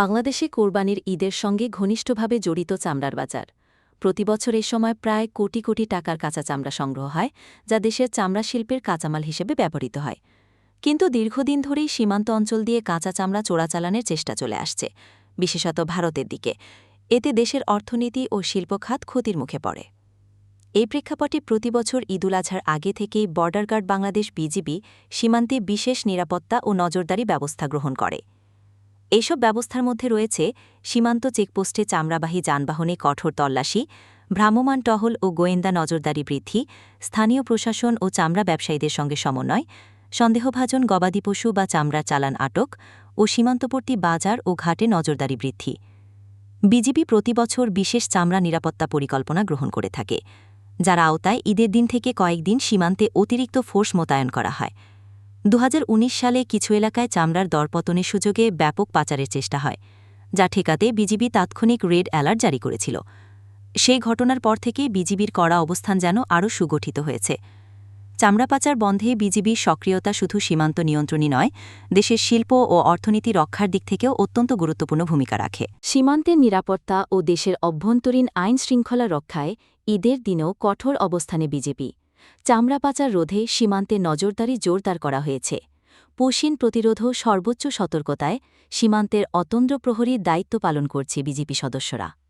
বাংলাদেশে কোরবানির ঈদের সঙ্গে ঘনিষ্ঠভাবে জড়িত চামড়ার বাজার। প্রতিবছর এ সময় প্রায় কোটি কোটি টাকার কাঁচা চামড়া সংগ্রহ হয়, যা দেশের চামড়া শিল্পের কাঁচামাল হিসেবে ব্যবহৃত হয়। কিন্তু দীর্ঘদিন ধরেই সীমান্ত অঞ্চল দিয়ে কাঁচা চামড়া চোরাচালানের চেষ্টা চলে আসছে, বিশেষত ভারতের দিকে। এতে দেশের অর্থনীতি ও শিল্পখাত ক্ষতির মুখে পড়ে। এই প্রেক্ষাপটে প্রতিবছর ঈদুল আজহার আগে থেকেই বর্ডার গার্ড বাংলাদেশ বিজিবি সীমান্তে বিশেষ নিরাপত্তা ও নজরদারি ব্যবস্থা গ্রহণ করে। এইসব ব্যবস্থার মধ্যে রয়েছে সীমান্ত চেকপোস্টে চামড়াবাহী যানবাহনে কঠোর তল্লাশি, ভ্রাম্যমাণ টহল ও গোয়েন্দা নজরদারি বৃদ্ধি, স্থানীয় প্রশাসন ও চামড়া ব্যবসায়ীদের সঙ্গে সমন্বয়, সন্দেহভাজন গবাদি পশু বা চামড়ার চালান আটক ও সীমান্তবর্তী বাজার ও ঘাটে নজরদারি বৃদ্ধি। বিজিবি প্রতিবছর বিশেষ চামড়া নিরাপত্তা পরিকল্পনা গ্রহণ করে থাকে, যার আওতায় ঈদের দিন থেকে কয়েকদিন সীমান্তে অতিরিক্ত ফোর্স মোতায়েন করা হয়। দু হাজার উনিশ সালে কিছু এলাকায় চামড়ার দরপতনের সুযোগে ব্যাপক পাচারের চেষ্টা হয়, যা ঠেকাতে বিজিবি তাৎক্ষণিক রেড অ্যালার্ট জারি করেছিল। সেই ঘটনার পর থেকে বিজিবির কড়া অবস্থান যেন আরও সুগঠিত হয়েছে। চামড়া পাচার বন্ধে বিজিবির সক্রিয়তা শুধু সীমান্ত নিয়ন্ত্রণই নয়, দেশের শিল্প ও অর্থনীতি রক্ষার দিক থেকেও অত্যন্ত গুরুত্বপূর্ণ ভূমিকা রাখে। সীমান্তের নিরাপত্তা ও দেশের অভ্যন্তরীণ আইন শৃঙ্খলা রক্ষায় ঈদের দিনেও কঠোর অবস্থানে বিজেপি চামড়া পাচার রোধে সীমান্তে নজরদারি জোরদার করা হয়েছে। পশিন প্রতিরোধও সর্বোচ্চ সতর্কতায় সীমান্তের অতন্দ্র প্রহরীর দায়িত্ব পালন করছে বিজেপি সদস্যরা।